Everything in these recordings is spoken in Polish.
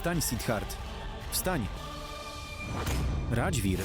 Wstań, Siddhart. Wstań. Radźwir.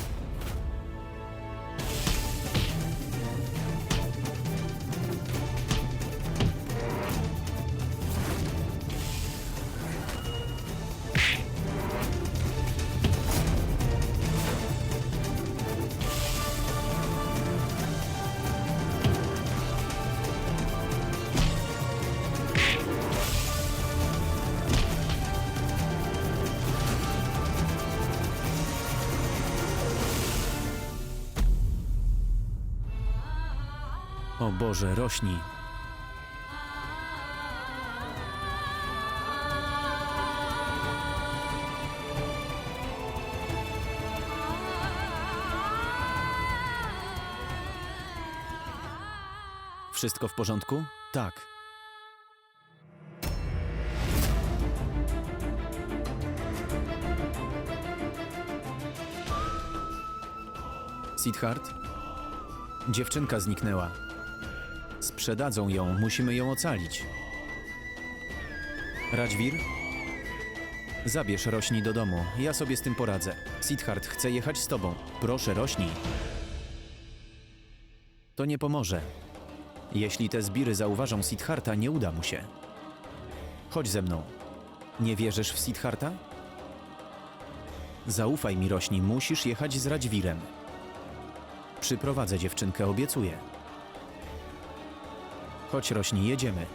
O Boże, rośnij. Wszystko w porządku? Tak. Siddhart? Dziewczynka zniknęła. Sprzedadzą ją, musimy ją ocalić. Radźwir? Zabierz rośni do domu, ja sobie z tym poradzę. Siddhart chce jechać z tobą. Proszę, rośnij. To nie pomoże. Jeśli te zbiry zauważą Siddharta, nie uda mu się. Chodź ze mną. Nie wierzysz w Siddharta? Zaufaj mi, rośni, musisz jechać z Radźwirem. Przyprowadzę dziewczynkę, obiecuję. Chodź, rośni, jedziemy.